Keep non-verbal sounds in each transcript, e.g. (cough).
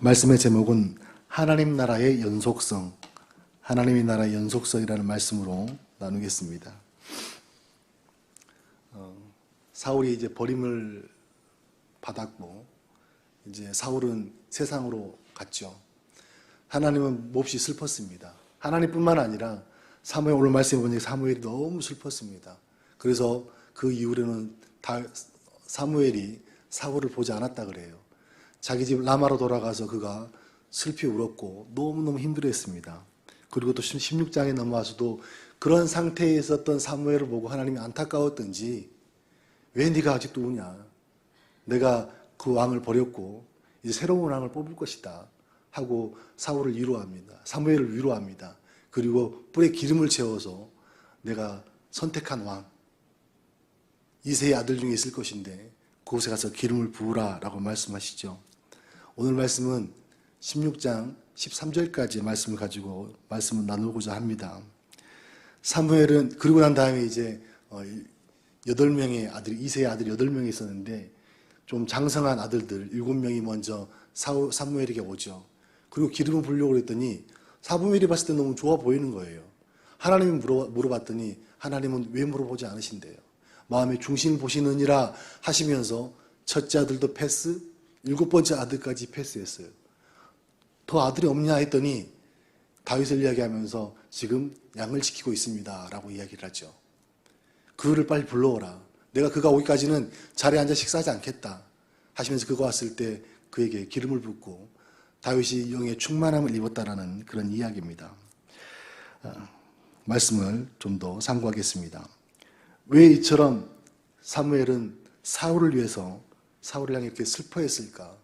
말씀의 제목은 하나님 나라의 연속성, 하나님의 나라의 연속성이라는 말씀으로 나누겠습니다. 어, 사울이 이제 버림을 받았고, 이제 사울은 세상으로 갔죠. 하나님은 몹시 슬펐습니다. 하나님뿐만 아니라 사무엘 오늘 말씀해 보니 사무엘이 너무 슬펐습니다. 그래서 그 이후로는 다 사무엘이 사울을 보지 않았다 그래요. 자기 집 라마로 돌아가서 그가 슬피 울었고 너무너무 힘들어했습니다. 그리고 또 16장에 넘어와서도 그런 상태에 있었던 사무엘을 보고 하나님이 안타까웠던지 왜 네가 아직도 우냐? 내가 그 왕을 버렸고 이제 새로운 왕을 뽑을 것이다 하고 사울을 위로합니다. 사무엘을 위로합니다. 그리고 뿔에 기름을 채워서 내가 선택한 왕 이세의 아들 중에 있을 것인데 그곳에 가서 기름을 부으라라고 말씀하시죠. 오늘 말씀은 16장 13절까지 말씀을 가지고 말씀을 나누고자 합니다. 사무엘은 그러고 난 다음에 이제 어, 여덟 명의 아들 이세의 아들 여덟 명이 있었는데 좀 장성한 아들들 일곱 명이 먼저 사무엘에게 오죠. 그리고 기름을 부으려고 그랬더니 사무엘이 봤을 때 너무 좋아 보이는 거예요. 하나님이 물어, 물어봤더니 하나님은 왜 물어보지 않으신대요. 마음의 중심 보시느니라 하시면서 첫째 아들도 패스, 일곱 번째 아들까지 패스했어요. 더 아들이 없냐 했더니 다윗을 이야기하면서 지금 양을 지키고 있습니다. 라고 이야기를 하죠. 그를 빨리 불러오라. 내가 그가 오기까지는 자리에 앉아 식사하지 않겠다. 하시면서 그가 왔을 때 그에게 기름을 붓고 다윗이 영의 충만함을 입었다라는 그런 이야기입니다. 아, 말씀을 좀 더 상고하겠습니다. 왜 이처럼 사무엘은 사울을 위해서 사울을 향해 이렇게 슬퍼했을까?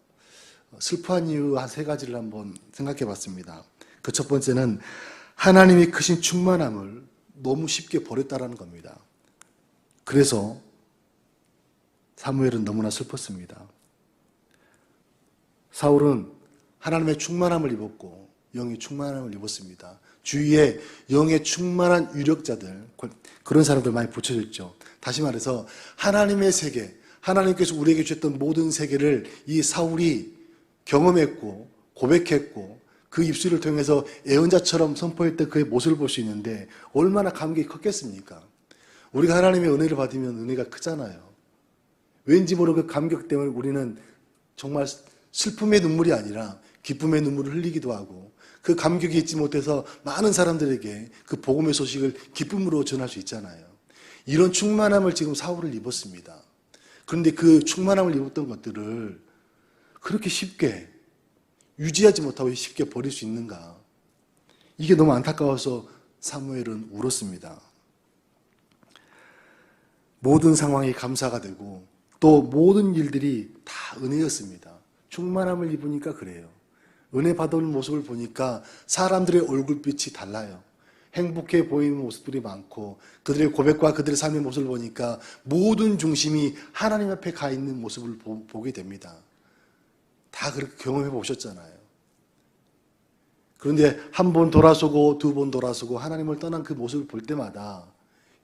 슬퍼한 이유 한 세 가지를 한번 생각해 봤습니다. 그 첫 번째는 하나님이 크신 충만함을 너무 쉽게 버렸다라는 겁니다. 그래서 사무엘은 너무나 슬펐습니다. 사울은 하나님의 충만함을 입었고 영의 충만함을 입었습니다. 주위에 영의 충만한 유력자들 그런 사람들 많이 붙여졌죠. 다시 말해서 하나님의 세계, 하나님께서 우리에게 주셨던 모든 세계를 이 사울이 경험했고 고백했고 그 입술을 통해서 애언자처럼 선포했던 그의 모습을 볼 수 있는데 얼마나 감격이 컸겠습니까? 우리가 하나님의 은혜를 받으면 은혜가 크잖아요. 왠지 모르게 그 감격 때문에 우리는 정말 슬픔의 눈물이 아니라 기쁨의 눈물을 흘리기도 하고 그 감격이 잊지 못해서 많은 사람들에게 그 복음의 소식을 기쁨으로 전할 수 있잖아요. 이런 충만함을 지금 사울을 입었습니다. 그런데 그 충만함을 입었던 것들을 그렇게 쉽게 유지하지 못하고 쉽게 버릴 수 있는가? 이게 너무 안타까워서 사무엘은 울었습니다. 모든 상황이 감사가 되고 또 모든 일들이 다 은혜였습니다. 충만함을 입으니까 그래요. 은혜 받은 모습을 보니까 사람들의 얼굴빛이 달라요. 행복해 보이는 모습들이 많고 그들의 고백과 그들의 삶의 모습을 보니까 모든 중심이 하나님 앞에 가 있는 모습을 보, 게 됩니다. 다 그렇게 경험해 보셨잖아요. 그런데 한 번 돌아서고 두 번 돌아서고 하나님을 떠난 그 모습을 볼 때마다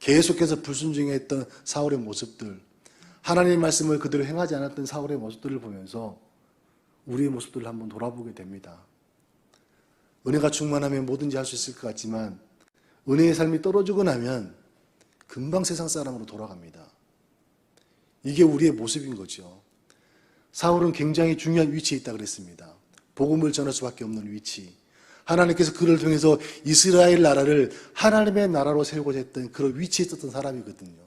계속해서 불순종했던 사울의 모습들, 하나님의 말씀을 그대로 행하지 않았던 사울의 모습들을 보면서 우리의 모습들을 한번 돌아보게 됩니다. 은혜가 충만하면 뭐든지 할 수 있을 것 같지만 은혜의 삶이 떨어지고 나면 금방 세상 사람으로 돌아갑니다. 이게 우리의 모습인 거죠. 사울은 굉장히 중요한 위치에 있다 그랬습니다. 복음을 전할 수밖에 없는 위치. 하나님께서 그를 통해서 이스라엘 나라를 하나님의 나라로 세우고자 했던 그런 위치에 있었던 사람이거든요.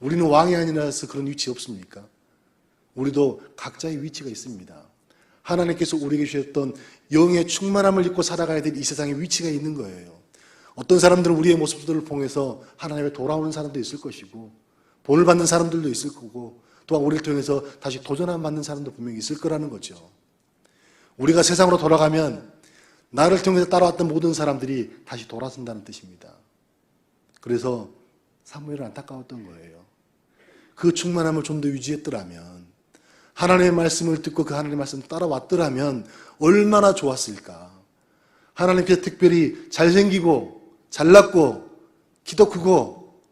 우리는 왕이 아니라서 그런 위치 없습니까? 우리도 각자의 위치가 있습니다. 하나님께서 우리에게 주셨던 영의 충만함을 입고 살아가야 될 이 세상에 위치가 있는 거예요. 어떤 사람들은 우리의 모습들을 통해서 하나님에 돌아오는 사람도 있을 것이고, 본을 받는 사람들도 있을 거고, 또한 우리를 통해서 다시 도전함 받는 사람도 분명히 있을 거라는 거죠. 우리가 세상으로 돌아가면 나를 통해서 따라왔던 모든 사람들이 다시 돌아선다는 뜻입니다. 그래서 사무엘은 안타까웠던 거예요. 그 충만함을 좀 더 유지했더라면 하나님의 말씀을 듣고 그 하나님의 말씀 따라왔더라면 얼마나 좋았을까. 하나님께서 특별히 잘생기고 잘났고 기도 크고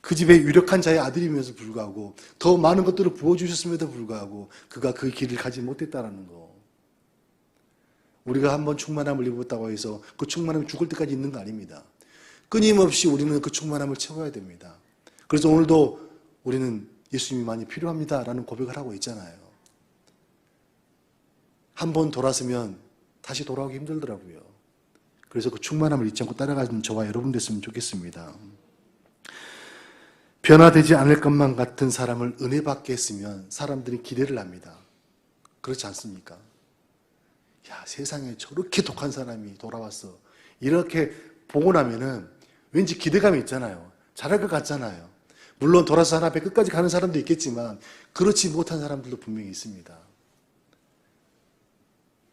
그 집에 유력한 자의 아들이면서 불구하고 더 많은 것들을 부어주셨음에도 불구하고 그가 그 길을 가지 못했다라는 거. 우리가 한번 충만함을 입었다고 해서 그 충만함이 죽을 때까지 있는 거 아닙니다. 끊임없이 우리는 그 충만함을 채워야 됩니다. 그래서 오늘도 우리는 예수님이 많이 필요합니다 라는 고백을 하고 있잖아요. 한 번 돌아서면 다시 돌아오기 힘들더라고요. 그래서 그 충만함을 잊지 않고 따라가는 저와 여러분 됐으면 좋겠습니다. 변화되지 않을 것만 같은 사람을 은혜 받게 했으면 사람들이 기대를 합니다. 그렇지 않습니까? 야, 세상에 저렇게 독한 사람이 돌아왔어. 이렇게 보고 나면은 왠지 기대감이 있잖아요. 잘할 것 같잖아요. 물론 돌아서 하나 앞에 끝까지 가는 사람도 있겠지만 그렇지 못한 사람들도 분명히 있습니다.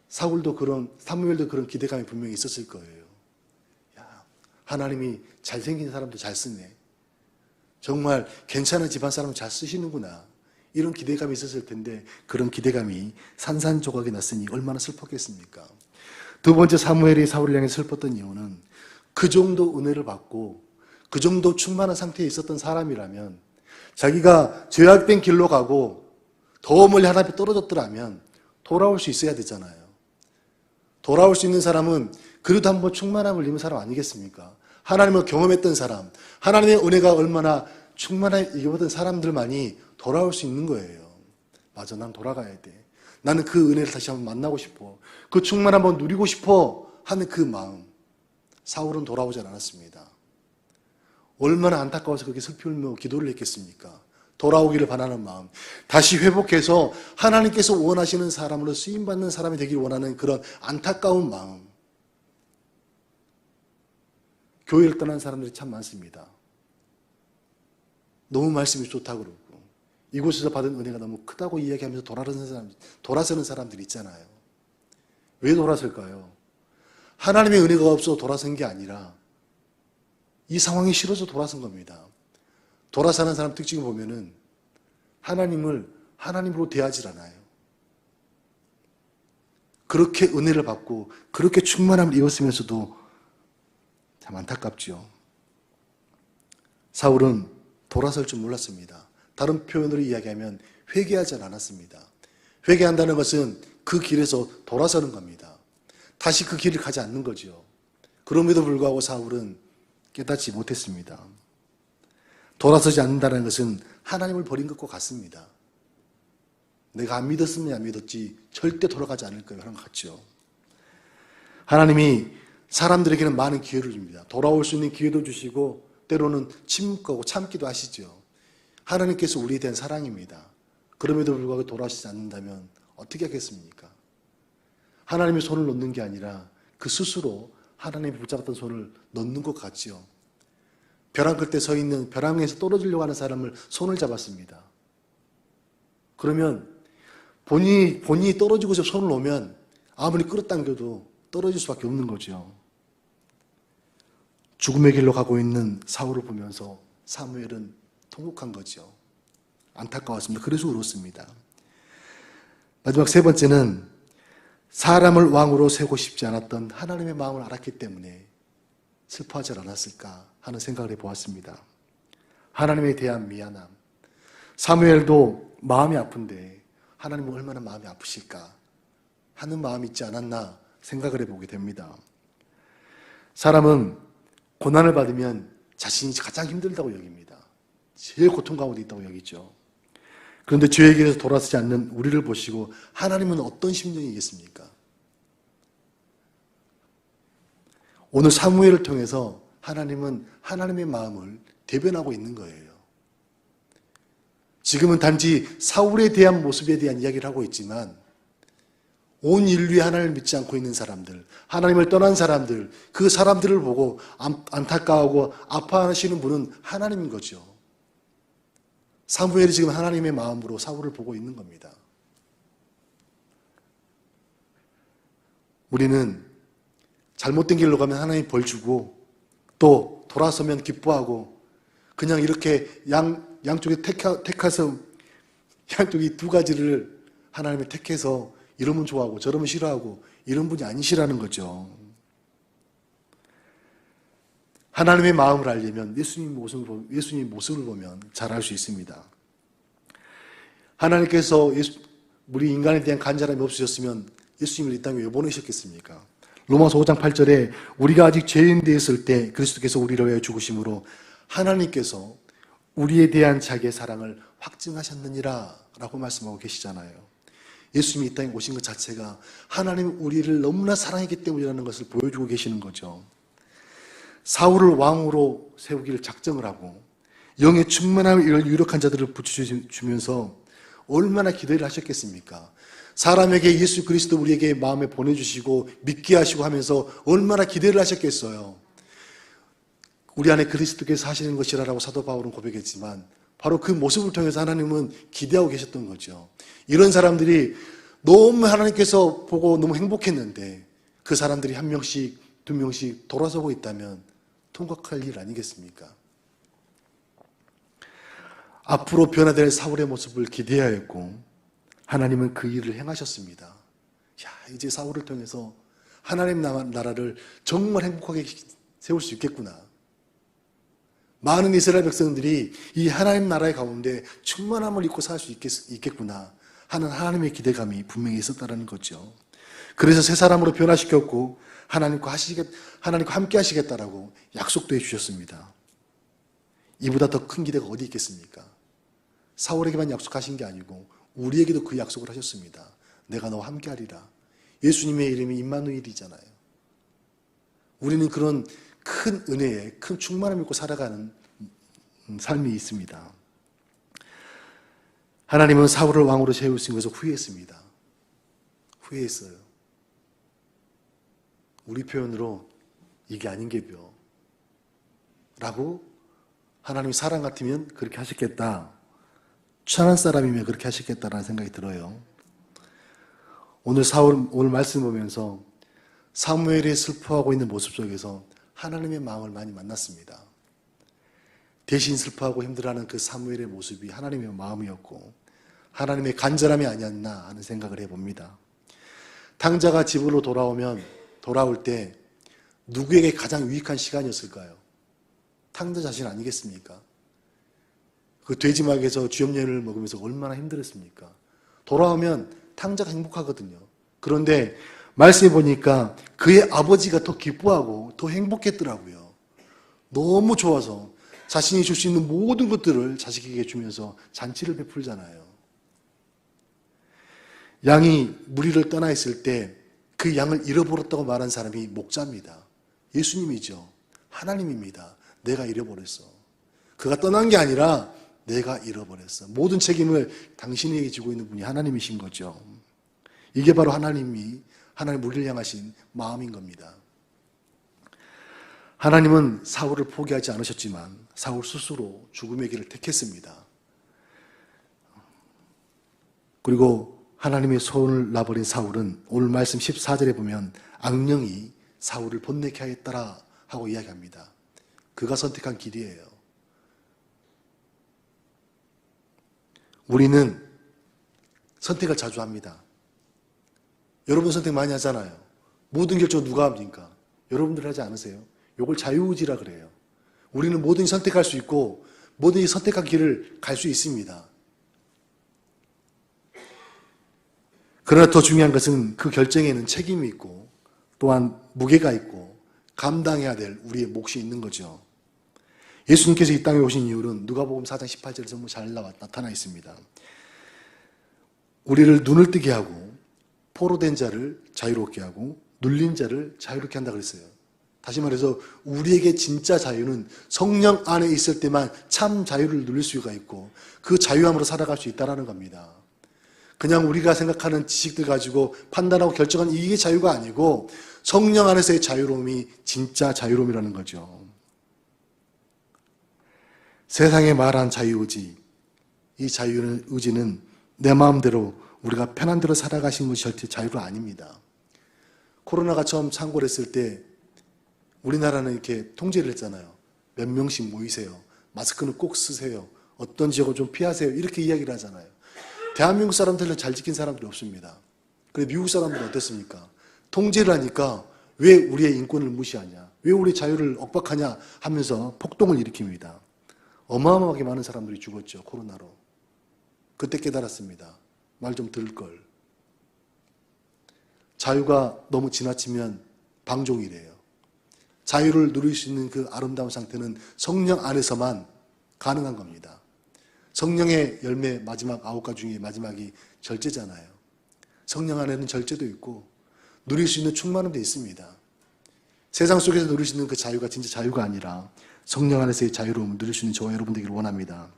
사울도 그런 사무엘도 그런 기대감이 분명히 있었을 거예요. 야, 하나님이 잘생긴 사람도 잘 쓰네. 정말 괜찮은 집안 사람 잘 쓰시는구나. 이런 기대감이 있었을 텐데 그런 기대감이 산산조각이 났으니 얼마나 슬펐겠습니까? 두 번째 사무엘이 사울을 향해 슬펐던 이유는 그 정도 은혜를 받고 그 정도 충만한 상태에 있었던 사람이라면 자기가 죄악된 길로 가고 더 멀리 하나님 떨어졌더라면 돌아올 수 있어야 되잖아요. 돌아올 수 있는 사람은 그래도 한번 충만함을 입은 사람 아니겠습니까? 하나님을 경험했던 사람, 하나님의 은혜가 얼마나 충만하게 입었던 사람들만이 돌아올 수 있는 거예요. 맞아, 난 돌아가야 돼. 나는 그 은혜를 다시 한번 만나고 싶어. 그 충만 한번 누리고 싶어 하는 그 마음. 사울은 돌아오지 않았습니다. 얼마나 안타까워서 그렇게 슬피 울며 기도를 했겠습니까? 돌아오기를 바라는 마음. 다시 회복해서 하나님께서 원하시는 사람으로 쓰임받는 사람이 되길 원하는 그런 안타까운 마음. 교회를 떠난 사람들이 참 많습니다. 너무 말씀이 좋다고 그러고, 이곳에서 받은 은혜가 너무 크다고 이야기하면서 돌아서는 사람, 돌아서는 사람들이 있잖아요. 왜 돌아설까요? 하나님의 은혜가 없어 돌아선 게 아니라, 이 상황이 싫어서 돌아선 겁니다. 돌아서는 사람 특징을 보면은, 하나님을 하나님으로 대하지 않아요. 그렇게 은혜를 받고, 그렇게 충만함을 입었으면서도 참 안타깝지요. 사울은 돌아설 줄 몰랐습니다. 다른 표현으로 이야기하면 회개하지 않았습니다. 회개한다는 것은 그 길에서 돌아서는 겁니다. 다시 그 길을 가지 않는 거죠. 그럼에도 불구하고 사울은 깨닫지 못했습니다. 돌아서지 않는다는 것은 하나님을 버린 것과 같습니다. 내가 안 믿었으면 안 믿었지 절대 돌아가지 않을 거예요. 것 같죠. 하나님이 사람들에게는 많은 기회를 줍니다. 돌아올 수 있는 기회도 주시고 때로는 침묵하고 참기도 하시죠. 하나님께서 우리에 대한 사랑입니다. 그럼에도 불구하고 돌아오시지 않는다면 어떻게 하겠습니까? 하나님의 손을 놓는 게 아니라 그 스스로 하나님이 붙잡았던 손을 놓는 것 같지요. 벼랑 끝에 서 있는 벼랑에서 떨어지려고 하는 사람을 손을 잡았습니다. 그러면 본인이, 본인이 떨어지고서 손을 놓으면 아무리 끌어당겨도 떨어질 수밖에 없는 거죠. 죽음의 길로 가고 있는 사울을 보면서 사무엘은 통곡한 거죠. 안타까웠습니다. 그래서 울었습니다. 마지막 세 번째는 사람을 왕으로 세고 싶지 않았던 하나님의 마음을 알았기 때문에 슬퍼하지 않았을까 하는 생각을 해보았습니다. 하나님에 대한 미안함. 사무엘도 마음이 아픈데 하나님은 얼마나 마음이 아프실까 하는 마음이 있지 않았나 생각을 해보게 됩니다. 사람은 고난을 받으면 자신이 가장 힘들다고 여깁니다. 제일 고통 가운데 있다고 여기죠. 그런데 죄에게서 돌아서지 않는 우리를 보시고 하나님은 어떤 심정이겠습니까? 오늘 사무엘을 통해서 하나님은 하나님의 마음을 대변하고 있는 거예요. 지금은 단지 사울에 대한 모습에 대한 이야기를 하고 있지만 온 인류의 하나님을 믿지 않고 있는 사람들, 하나님을 떠난 사람들, 그 사람들을 보고 안타까워하고 아파하시는 분은 하나님인 거죠. 사무엘이 지금 하나님의 마음으로 사울을 보고 있는 겁니다. 우리는 잘못된 길로 가면 하나님 벌 주고 또 돌아서면 기뻐하고 그냥 이렇게 양, 양쪽에 택하, 택해서 (laughs) 양쪽이 두 가지를 하나님이 택해서 이러면 좋아하고 저러면 싫어하고 이런 분이 아니시라는 거죠. 하나님의 마음을 알려면 예수님 모습을, 예수님 모습을 보면 잘 알 수 있습니다. 하나님께서 예수, 우리 인간에 대한 간절함이 없으셨으면 예수님을 이 땅에 왜 보내셨겠습니까? 로마서 5장 8절에 우리가 아직 죄인 되었을 때 그리스도께서 우리를 위하여 죽으심으로 하나님께서 우리에 대한 자기의 사랑을 확증하셨느니라 라고 말씀하고 계시잖아요. 예수님이 이 땅에 오신 것 자체가 하나님 우리를 너무나 사랑했기 때문이라는 것을 보여주고 계시는 거죠. 사울을 왕으로 세우기를 작정을 하고 영의 충만함을 이런 유력한 자들을 붙여주면서 얼마나 기대를 하셨겠습니까? 사람에게 예수 그리스도 우리에게 마음에 보내주시고 믿게 하시고 하면서 얼마나 기대를 하셨겠어요. 우리 안에 그리스도께서 하시는 것이라고 사도 바울은 고백했지만 바로 그 모습을 통해서 하나님은 기대하고 계셨던 거죠. 이런 사람들이 너무 하나님께서 보고 너무 행복했는데 그 사람들이 한 명씩 두 명씩 돌아서고 있다면 통곡할 일 아니겠습니까? 앞으로 변화될 사울의 모습을 기대하였고 하나님은 그 일을 행하셨습니다. 야, 이제 사울을 통해서 하나님 나라를 정말 행복하게 세울 수 있겠구나. 많은 이스라엘 백성들이 이 하나님 나라의 가운데 충만함을 입고 살 수 있겠구나 하는 하나님의 기대감이 분명히 있었다는 거죠. 그래서 새 사람으로 변화시켰고 하나님과 하시겠 하나님과 함께 하시겠다라고 약속도 해 주셨습니다. 이보다 더 큰 기대가 어디 있겠습니까? 사울에게만 약속하신 게 아니고 우리에게도 그 약속을 하셨습니다. 내가 너와 함께 하리라. 예수님의 이름이 임마누일이잖아요. 우리는 그런 큰 은혜에 큰 충만함을 입고 살아가는 삶이 있습니다. 하나님은 사울을 왕으로 세우신 것을 후회했습니다. 후회했어요. 우리 표현으로 이게 아닌 게벼. 라고 하나님이 사랑 같으면 그렇게 하셨겠다. 천한 사람이면 그렇게 하셨겠다라는 생각이 들어요. 오늘 사울, 오늘 말씀 보면서 사무엘이 슬퍼하고 있는 모습 속에서 하나님의 마음을 많이 만났습니다. 대신 슬퍼하고 힘들어하는 그 사무엘의 모습이 하나님의 마음이었고 하나님의 간절함이 아니었나 하는 생각을 해봅니다. 탕자가 집으로 돌아오면 돌아올 때 누구에게 가장 유익한 시간이었을까요? 탕자 자신 아니겠습니까? 그 돼지막에서 쥐염년을 먹으면서 얼마나 힘들었습니까? 돌아오면 탕자가 행복하거든요. 그런데 말씀해 보니까 그의 아버지가 더 기뻐하고 더 행복했더라고요. 너무 좋아서 자신이 줄 수 있는 모든 것들을 자식에게 주면서 잔치를 베풀잖아요. 양이 무리를 떠나 있을 때 그 양을 잃어버렸다고 말한 사람이 목자입니다. 예수님이죠. 하나님입니다. 내가 잃어버렸어. 그가 떠난 게 아니라 내가 잃어버렸어. 모든 책임을 당신에게 지고 있는 분이 하나님이신 거죠. 이게 바로 하나님이 하나님 우리를 향하신 마음인 겁니다. 하나님은 사울을 포기하지 않으셨지만 사울 스스로 죽음의 길을 택했습니다. 그리고 하나님의 손을 놔버린 사울은 오늘 말씀 14절에 보면 악령이 사울을 번뇌케 하였더라 하고 이야기합니다. 그가 선택한 길이에요. 우리는 선택을 자주 합니다. 여러분 선택 많이 하잖아요. 모든 결정 누가 합니까? 여러분들 하지 않으세요? 이걸 자유의지라 그래요. 우리는 뭐든지 선택할 수 있고 뭐든지 선택한 길을 갈 수 있습니다. 그러나 더 중요한 것은 그 결정에는 책임이 있고 또한 무게가 있고 감당해야 될 우리의 몫이 있는 거죠. 예수님께서 이 땅에 오신 이유는 누가복음 4장 18절에서 너무 잘 나타나 있습니다. 우리를 눈을 뜨게 하고 포로된 자를 자유롭게 하고 눌린 자를 자유롭게 한다 그랬어요. 다시 말해서 우리에게 진짜 자유는 성령 안에 있을 때만 참 자유를 누릴 수가 있고 그 자유함으로 살아갈 수 있다는 겁니다. 그냥 우리가 생각하는 지식들 가지고 판단하고 결정하는 이게 자유가 아니고 성령 안에서의 자유로움이 진짜 자유로움이라는 거죠. 세상에 말한 자유의지, 이 자유의지는 내 마음대로 우리가 편한 대로 살아가신 것이 절대 자유가 아닙니다. 코로나가 처음 창궐 했을 때 우리나라는 이렇게 통제를 했잖아요. 몇 명씩 모이세요. 마스크는 꼭 쓰세요. 어떤 지역을 좀 피하세요. 이렇게 이야기를 하잖아요. 대한민국 사람들은 잘 지킨 사람들이 없습니다. 근데 미국 사람들은 어땠습니까? 통제를 하니까 왜 우리의 인권을 무시하냐? 왜 우리 자유를 억박하냐? 하면서 폭동을 일으킵니다. 어마어마하게 많은 사람들이 죽었죠. 코로나로. 그때 깨달았습니다. 말 좀 들걸. 자유가 너무 지나치면 방종이래요. 자유를 누릴 수 있는 그 아름다운 상태는 성령 안에서만 가능한 겁니다. 성령의 열매 마지막 아홉 가지 중에 마지막이 절제잖아요. 성령 안에는 절제도 있고 누릴 수 있는 충만함도 있습니다. 세상 속에서 누릴 수 있는 그 자유가 진짜 자유가 아니라 성령 안에서의 자유로움을 누릴 수 있는 저와 여러분 되기를 원합니다.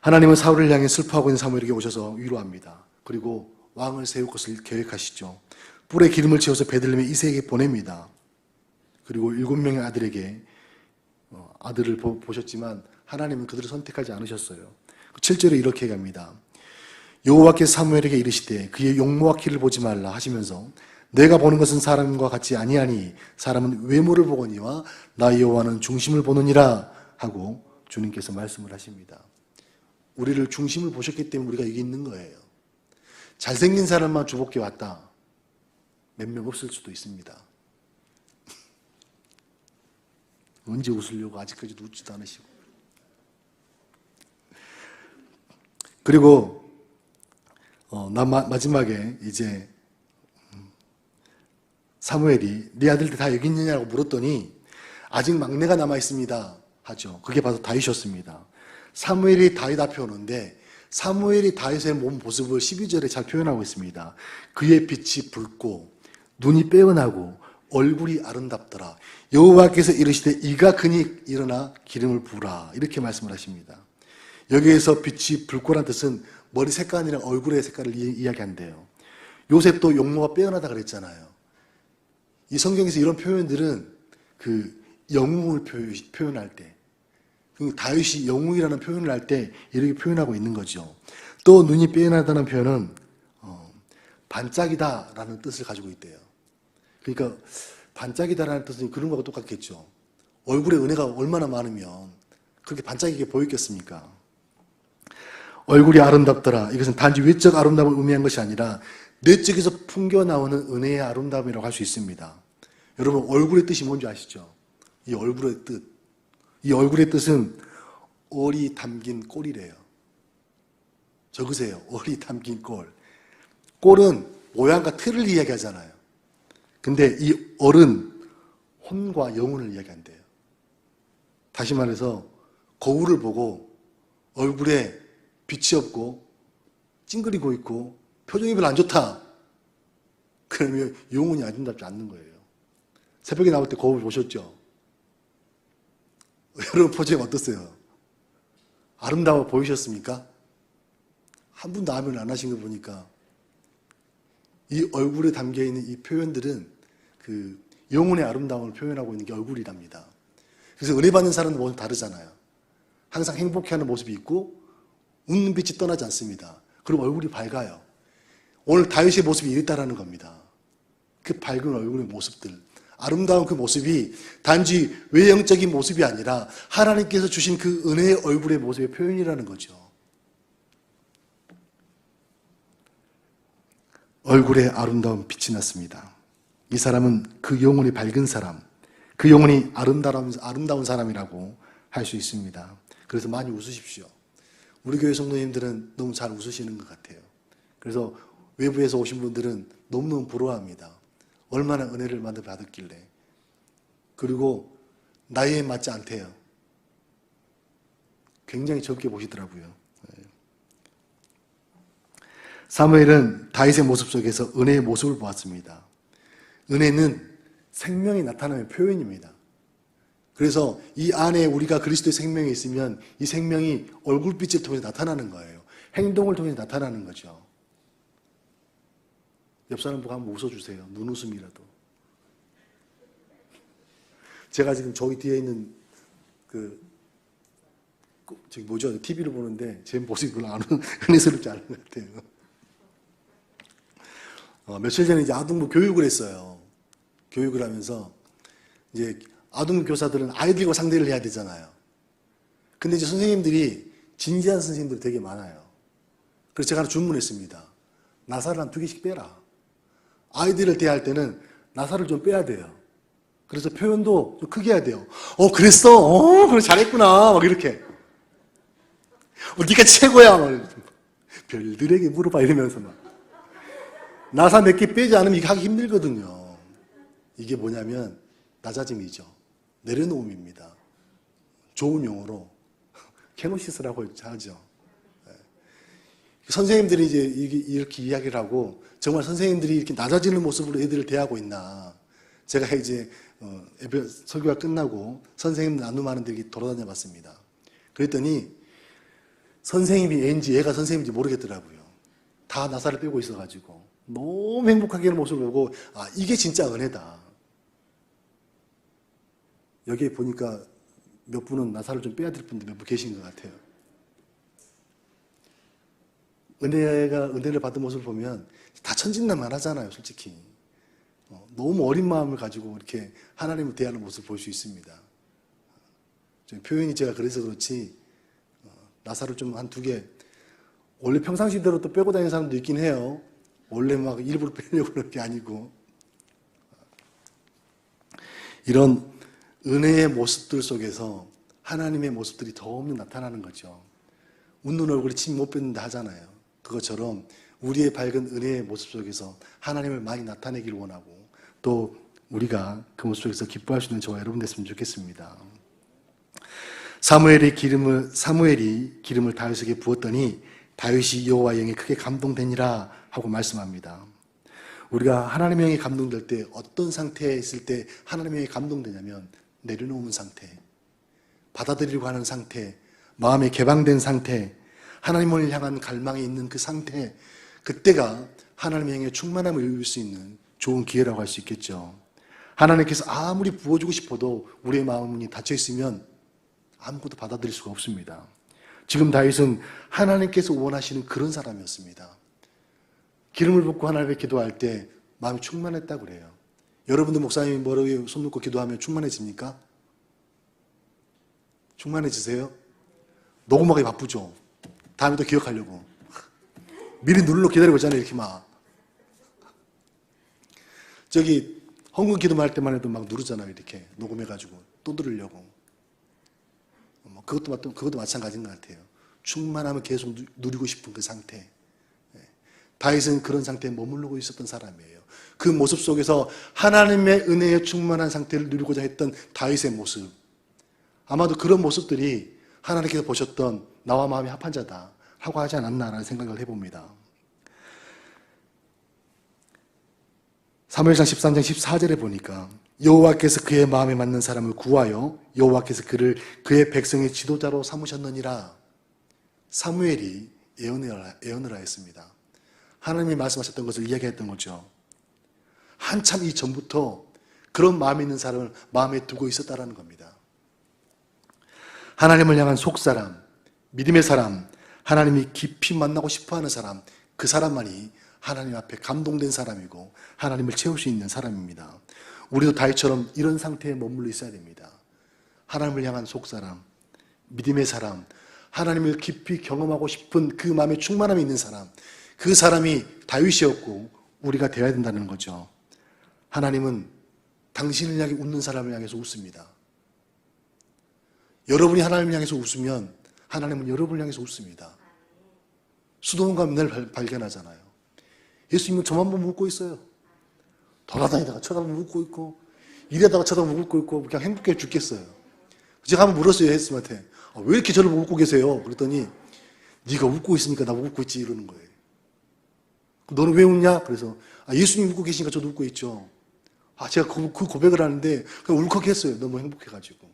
하나님은 사울을 향해 슬퍼하고 있는 사무엘에게 오셔서 위로합니다. 그리고 왕을 세울 것을 계획하시죠. 뿔에 기름을 채워서 베들레헴의 이세에게 보냅니다. 그리고 일곱 명의 아들에게 어, 아들을 보, 보셨지만 하나님은 그들을 선택하지 않으셨어요. 7절에 이렇게 얘기합니다. 여호와께서 사무엘에게 이르시되 그의 용모와 키를 보지 말라 하시면서 내가 보는 것은 사람과 같지 아니하니 사람은 외모를 보거니와 나 여호와는 중심을 보느니라 하고 주님께서 말씀을 하십니다. 우리를 중심을 보셨기 때문에 우리가 여기 있는 거예요. 잘생긴 사람만 주복해 왔다. 몇 명 없을 수도 있습니다. (laughs) 언제 웃으려고 아직까지도 웃지도 않으시고. 그리고 어, 마지막에 이제 음, 사무엘이 네 아들들 다 여기 있느냐고 물었더니 아직 막내가 남아 있습니다 하죠. 그게 바로 다윗이었습니다. 사무엘이 다윗 앞에 오는데 사무엘이 다윗의 몸 모습을 12절에 잘 표현하고 있습니다. 그의 빛이 붉고 눈이 빼어나고 얼굴이 아름답더라. 여호와께서 이르시되 이가 그니 일어나 기름을 부으라 이렇게 말씀을 하십니다. 여기에서 빛이 붉고란 뜻은 머리 색깔이랑 얼굴의 색깔을 이- 이야기한대요. 요셉도 용모가 빼어나다 그랬잖아요. 이 성경에서 이런 표현들은 그 영웅을 표- 표현할 때, 그 다윗이 영웅이라는 표현을 할 때 이렇게 표현하고 있는 거죠. 또 눈이 빼어나다는 표현은 어, 반짝이다라는 뜻을 가지고 있대요. 그러니까 반짝이다라는 뜻은 그런 거하고 똑같겠죠. 얼굴에 은혜가 얼마나 많으면 그렇게 반짝이게 보였겠습니까? 얼굴이 아름답더라. 이것은 단지 외적 아름다움을 의미한 것이 아니라 내적에서 풍겨 나오는 은혜의 아름다움이라고 할 수 있습니다. 여러분 얼굴의 뜻이 뭔지 아시죠? 이 얼굴의 뜻. 이 얼굴의 뜻은 얼이 담긴 꼴이래요. 적으세요. 얼이 담긴 꼴. 꼴은 모양과 틀을 이야기하잖아요. 근데 이 얼은 혼과 영혼을 이야기한대요. 다시 말해서 거울을 보고 얼굴에 빛이 없고 찡그리고 있고 표정이 별로 안 좋다. 그러면 영혼이 아름답지 않는 거예요. 새벽에 나올 때 거울 보셨죠? 여러분 표정 어떠세요? 아름다워 보이셨습니까? 한 분도 아멘 안 하신 거 보니까 이 얼굴에 담겨 있는 이 표현들은 그 영혼의 아름다움을 표현하고 있는 게 얼굴이랍니다. 그래서 은혜 받는 사람도 모습 다르잖아요. 항상 행복해하는 모습이 있고 웃는 빛이 떠나지 않습니다. 그리고 얼굴이 밝아요. 오늘 다윗의 모습이 이랬다라는 겁니다. 그 밝은 얼굴의 모습들, 아름다운 그 모습이 단지 외형적인 모습이 아니라 하나님께서 주신 그 은혜의 얼굴의 모습의 표현이라는 거죠. 얼굴에 아름다운 빛이 났습니다. 이 사람은 그 영혼이 밝은 사람, 그 영혼이 아름다운, 아름다운 사람이라고 할 수 있습니다. 그래서 많이 웃으십시오. 우리 교회 성도님들은 너무 잘 웃으시는 것 같아요. 그래서 외부에서 오신 분들은 너무너무 부러워합니다. 얼마나 은혜를 많이 받았길래. 그리고 나이에 맞지 않대요. 굉장히 적게 보시더라고요. 네. 사무엘은 다윗의 모습 속에서 은혜의 모습을 보았습니다. 은혜는 생명이 나타나는 표현입니다. 그래서 이 안에 우리가 그리스도의 생명이 있으면 이 생명이 얼굴빛을 통해서 나타나는 거예요. 행동을 통해서 나타나는 거죠. 옆 사람 보고 한번 웃어주세요. 눈웃음이라도. 제가 지금 저기 뒤에 있는 그, 그 저기 뭐죠? TV를 보는데 제 모습이 별로 안 (laughs) 은혜스럽지 않은 것 같아요. 어, 며칠 전에 이제 아동부 교육을 했어요. 교육을 하면서 이제 아동 교사들은 아이들과 상대를 해야 되잖아요. 근데 이제 선생님들이 진지한 선생님들이 되게 많아요. 그래서 제가 하나 주문했습니다. 나사를 한 두 개씩 빼라. 아이들을 대할 때는 나사를 좀 빼야 돼요. 그래서 표현도 좀 크게 해야 돼요. 어, 그랬어? 어, 그래, 잘했구나. 막 이렇게. 어, 네가 최고야. 막. 별들에게 물어봐. 이러면서 막. 나사 몇 개 빼지 않으면 이게 하기 힘들거든요. 이게 뭐냐면 낮아짐이죠. 내려놓음입니다. 좋은 용어로 (laughs) 케노시스라고 하죠. 예. 선생님들이 이제 이렇게 이야기를 하고 정말 선생님들이 이렇게 낮아지는 모습으로 애들을 대하고 있나. 제가 이제 어, 설교가 끝나고 선생님 나눔하는 데 돌아다녀 봤습니다. 그랬더니 선생님이 애인지 얘가 선생님인지 모르겠더라고요. 다 나사를 빼고 있어가지고 너무 행복하게 하는 모습을 보고 아 이게 진짜 은혜다. 여기에 보니까 몇 분은 나사를 좀 빼야 될 분들 몇 분 계신 것 같아요. 은혜가 은혜를 받은 모습을 보면 다 천진난만 하잖아요, 솔직히. 어, 너무 어린 마음을 가지고 이렇게 하나님을 대하는 모습을 볼 수 있습니다. 좀 표현이 제가 그래서 그렇지 어, 나사를 좀 한 두 개 원래 평상시대로 또 빼고 다니는 사람도 있긴 해요. 원래 막 일부러 빼려고 그런 게 아니고 이런 은혜의 모습들 속에서 하나님의 모습들이 더없이 나타나는 거죠. 웃는 얼굴에 침 못 뱉는다 하잖아요. 그것처럼 우리의 밝은 은혜의 모습 속에서 하나님을 많이 나타내기를 원하고 또 우리가 그 모습 속에서 기뻐할 수 있는 저와 여러분 됐으면 좋겠습니다. 사무엘이 기름을 사무엘이 기름을 다윗에게 부었더니 다윗이 여호와 영에 크게 감동되니라 하고 말씀합니다. 우리가 하나님의 영에 감동될 때 어떤 상태에 있을 때 하나님의 영에 감동되냐면 내려놓은 상태, 받아들이려고 하는 상태, 마음이 개방된 상태, 하나님을 향한 갈망이 있는 그 상태, 그때가 하나님의 영에 충만함을 이룰 수 있는 좋은 기회라고 할 수 있겠죠. 하나님께서 아무리 부어주고 싶어도 우리의 마음이 닫혀 있으면 아무것도 받아들일 수가 없습니다. 지금 다윗은 하나님께서 원하시는 그런 사람이었습니다. 기름을 붓고 하나님께 기도할 때 마음이 충만했다고 그래요. 여러분들 목사님이 머리에 손 놓고 기도하면 충만해집니까? 충만해지세요? 녹음하기 바쁘죠? 다음에 또 기억하려고. 미리 누르러 기다리고 있잖아요, 이렇게 막. 저기, 헌금 기도할 때만 해도 막 누르잖아요, 이렇게. 녹음해가지고. 또 들으려고. 뭐 그것도, 맞- 그것도 마찬가지인 것 같아요. 충만함을 계속 누- 누리고 싶은 그 상태. 예. 다윗은 그런 상태에 머무르고 있었던 사람이에요. 그 모습 속에서 하나님의 은혜에 충만한 상태를 누리고자 했던 다윗의 모습. 아마도 그런 모습들이 하나님께서 보셨던 나와 마음이 합한 자다 하고 하지 않았나라는 생각을 해봅니다. 사무엘상 13장 14절에 보니까 여호와께서 그의 마음에 맞는 사람을 구하여 여호와께서 그를 그의 백성의 지도자로 삼으셨느니라. 사무엘이 예언을, 예언을 하였습니다. 하나님이 말씀하셨던 것을 이야기했던 거죠. 한참 이전부터 그런 마음이 있는 사람을 마음에 두고 있었다라는 겁니다. 하나님을 향한 속사람, 믿음의 사람, 하나님이 깊이 만나고 싶어 하는 사람, 그 사람만이 하나님 앞에 감동된 사람이고 하나님을 채울 수 있는 사람입니다. 우리도 다윗처럼 이런 상태에 머물러 있어야 됩니다. 하나님을 향한 속사람, 믿음의 사람, 하나님을 깊이 경험하고 싶은 그 마음에 충만함이 있는 사람, 그 사람이 다윗이었고 우리가 되어야 된다는 거죠. 하나님은 당신을 향해 웃는 사람을 향해서 웃습니다. 여러분이 하나님을 향해서 웃으면 하나님은 여러분을 향해서 웃습니다. 수도원과 맨날 발- 발견하잖아요. 예수님은 저만 보면 웃고 있어요. 돌아다니다가 쳐다보면 웃고 있고, 일하다가 쳐다보면 웃고 있고, 그냥 행복해 죽겠어요. 제가 한번 물었어요, 예수님한테. 아, 왜 이렇게 저를 보고 웃고 계세요? 그랬더니, 네가 웃고 있으니까 나보고 웃고 있지, 이러는 거예요. 너는 왜 웃냐? 그래서, 아, 예수님 웃고 계시니까 저도 웃고 있죠. 아, 제가 그, 그 고백을 하는데, 그냥 울컥했어요. 너무 행복해가지고.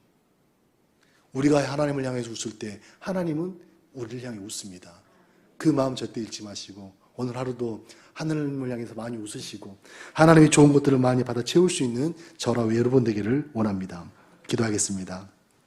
우리가 하나님을 향해서 웃을 때, 하나님은 우리를 향해 웃습니다. 그 마음 절대 잃지 마시고, 오늘 하루도 하늘을 향해서 많이 웃으시고, 하나님의 좋은 것들을 많이 받아 채울 수 있는 저와 여러분 되기를 원합니다. 기도하겠습니다.